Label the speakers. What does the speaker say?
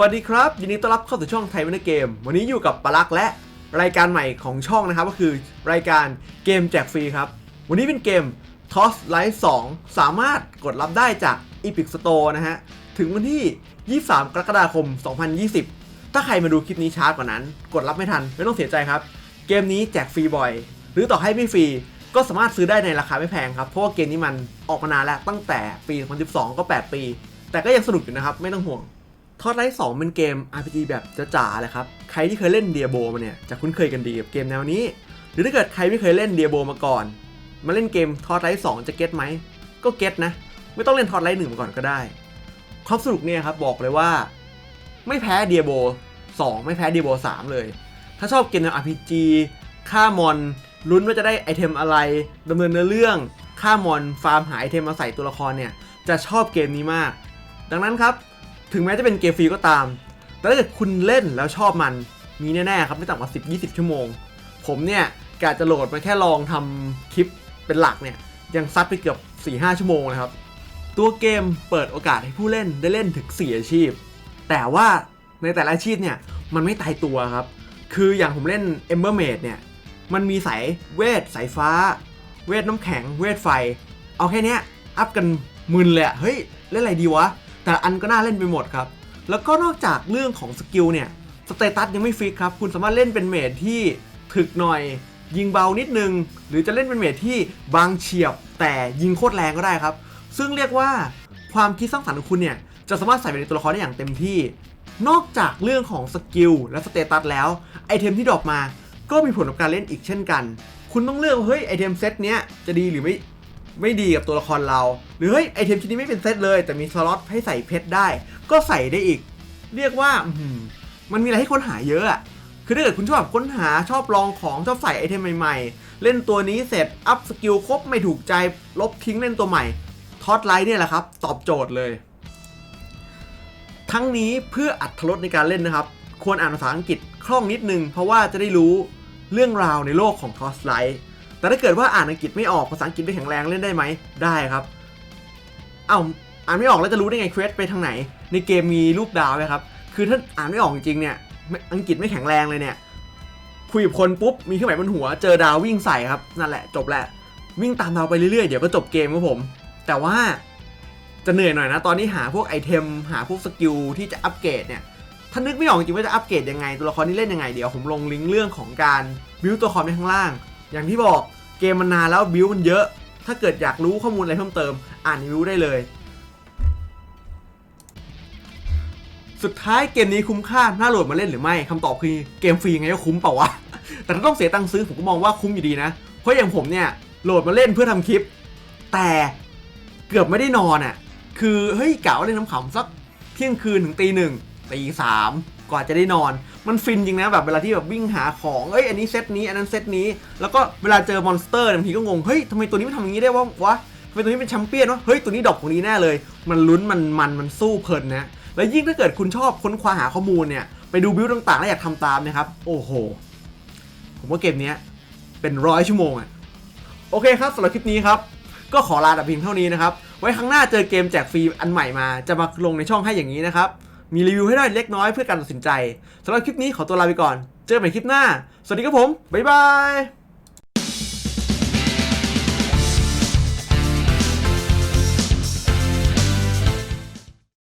Speaker 1: วัสดีครับ ยินดีต้อนรับเข้าสู่ช่องไทยวันเกม วันนี้อยู่กับปลักษ์และรายการใหม่ของช่องนะครับ ก็คือรายการเกมแจกฟรีครับ วันนี้เป็นเกม Toss Life 2 สามารถกดรับได้จาก Epic Store นะฮะ ถึงวันที่ 23 กรกฎาคม 2020 ถ้าใครมาดูคลิปนี้ช้ากว่านั้น กดรับไม่ทัน ไม่ต้องเสียใจครับ เกมนี้แจกฟรีบ่อย หรือต่อให้ไม่ฟรีก็สามารถซื้อได้ในราคาไม่แพงครับ เพราะว่าเกมนี้มันออกมานานแล้วตั้งแต่ปี 2012 ก็ 8 ปี แต่ก็ยังสนุกอยู่นะครับ ไม่ต้องห่วง ทอดไลท์2เป็นเกม RPG แบบจ๋าๆเลยครับ ใครที่เคยเล่นเดียโบมาเนี่ยจะคุ้นเคยกันดีกับเกมแนวนี้ หรือถ้าเกิดใครไม่เคยเล่นเดียโบมาก่อน มาเล่นเกมทอดไลท์2จะเก็ตไหม ก็เก็ตนะ ไม่ต้องเล่นทอดไลท์1มาก่อนก็ได้ ความสนุกเนี่ยครับบอกเลยว่า ไม่แพ้เดียโบ2 ไม่แพ้เดียโบ3เลย ถ้าชอบเกมแนว RPG ฆ่ามอนลุ้นว่าจะได้ไอเทมอะไรดำเนินเนื้อเรื่องฆ่ามอนฟาร์มหาไอเทมมาใส่ตัวละครเนี่ยจะชอบเกมนี้มาก ดังนั้นครับ ถึงแม้จะเป็นเกมฟรีก็ตาม แต่ถ้าเกิดคุณเล่นแล้วชอบมัน มีแน่ๆครับไม่ต่ำกว่า 10-20 ชั่วโมง ผมเนี่ยกะจะโหลดมาแค่ลองทำคลิปเป็นหลักเนี่ย ยังซัดไปเกือบ 4-5 ชั่วโมงนะครับ ตัวเกมเปิดโอกาสให้ผู้เล่นได้เล่นถึง 4 อาชีพ แต่ว่าในแต่ละอาชีพเนี่ยมันไม่ตายตัวครับ คืออย่างผมเล่น Ember Maid เนี่ย มันมีสายเวท สายฟ้า เวทน้ำแข็ง เวทไฟ เอาแค่นี้อัพกันมึนเลยเฮ้ย เล่นอะไรดีวะ แต่อันก็น่าเล่นไปหมดครับ แล้วก็นอกจากเรื่องของสกิลเนี่ยสเตตัสยังไม่ฟิกครับ คุณสามารถเล่นเป็นเมดที่ถึกหน่อย ยิงเบานิดนึง หรือจะเล่นเป็นเมดที่บางเฉียบ แต่ยิงโคตรแรงก็ได้ครับ ซึ่งเรียกว่าความคิดสร้างสรรค์ของคุณเนี่ยจะสามารถใส่ไปในตัวละครได้อย่างเต็มที่ นอกจากเรื่องของสกิลและสเตตัสแล้วไอเทมที่ดรอปมา ก็มีผลกับการเล่นอีกเช่นกัน คุณต้องเลือกเฮ้ยไอเทมเซตเนี้ยจะดีหรือไม่ ไม่ดีกับตัวละครเรา หรือเฮ้ยไอเทมชิ้นนี้ไม่เป็นเซตเลย แต่มีสล็อตให้ใส่เพชรได้ ก็ใส่ได้อีก เรียกว่าอืมันมีอะไรให้ค้นหาเยอะอะคือถ้าเกิดคุณชอบค้นหาชอบลองของชอบใส่ไอเทมใหม่ๆ เล่นตัวนี้เสร็จอัพสกิลครบไม่ถูกใจลบทิ้งเล่นตัวใหม่ทอดไลท์เนี่ยแหละครับ ตอบโจทย์เลย ทั้งนี้เพื่ออัดรสในการเล่นนะครับ ควรอ่านภาษาอังกฤษคล่องนิดนึง เพราะว่าจะได้รู้เรื่องราวในโลกของทอสไลท์ แต่ถ้าเกิดว่าอ่านอังกฤษไม่ออกภาษาอังกฤษไม่แข็งแรงเล่นได้ไหมได้ครับเอ้าอ่านไม่ออกแล้วจะรู้ได้ไงเควสไปทางไหน ในเกมมีรูปดาวไหมครับคือถ้าอ่านไม่ออกจริงเนี่ยอังกฤษไม่แข็งแรงเลยเนี่ยคุยกับคนปุ๊บมีเครื่องหมายบนหัวเจอดาววิ่งใส่ครับนั่นแหละจบแหละวิ่งตามดาวไปเรื่อยๆเดี๋ยวก็จบเกมครับผม แต่ว่าจะเหนื่อยหน่อยนะ ตอนนี้หาพวกไอเทม หาพวกสกิลที่จะอัปเกรดเนี่ยถ้านึกไม่ออกจริงว่าจะอัปเกรดยังไง ตัวละครนี้เล่นยังไง เดี๋ยวผมลงลิงก์เรื่องของการบิวตัวละครในข้างล่าง อย่างที่บอก เกมมันนานแล้วบิวมันเยอะ ถ้าเกิดอยากรู้ข้อมูลอะไรเพิ่มเติม อ่านรีวิวได้เลย สุดท้ายเกมนี้คุ้มค่า น่าโหลดมาเล่นหรือไม่คำตอบคือเกมฟรีไงก็คุ้มเปล่าวะ แต่ถ้าต้องเสียตังค์ซื้อผมก็มองว่าคุ้มอยู่ดีนะ เพราะอย่างผมเนี่ยโหลดมาเล่นเพื่อทำคลิป แต่เกือบไม่ได้นอนอะ คือเฮ้ยกะว่าเล่นน้ำขำสักเที่ยงคืนถึงตีหนึ่งตีสาม กว่าจะได้นอน มันฟินจริงนะแบบเวลาที่แบบวิ่งหาของเอ้ยอันนี้เซตนี้อันนั้นเซตนี้ แล้วก็เวลาเจอมอนสเตอร์บางทีก็งงเฮ้ยทำไมตัวนี้มันทำอย่างนี้ได้วะวะทำไมตัวนี้เป็นแชมเปี้ยนวะเฮ้ยตัวนี้ดอกของนี้แน่เลย มันลุ้นมันมันมันสู้เพลินนะแล้วยิ่งถ้าเกิดคุณชอบค้นคว้าหาข้อมูลเนี่ยไปดูบิวต่างๆแล้วอยากทำตามนะครับโอ้โหผมว่าเกมนี้เป็นร้อยชั่วโมงอะโอเคครับสำหรับคลิปนี้ครับก็ขอลาแต่เพียงเท่านี้นะครับ ไว้ครั้งหน้าเจอเกมแจกฟรีอันใหม่มาจะมาลงในช่องให้อย่างนี้นะครับ มีรีวิวให้ได้เล็กน้อยเพื่อการตัดสินใจสำหรับคลิปนี้ขอตัวลาไปก่อน เจอกันใหม่คลิปหน้า สวัสดีครับผม บ๊ายบาย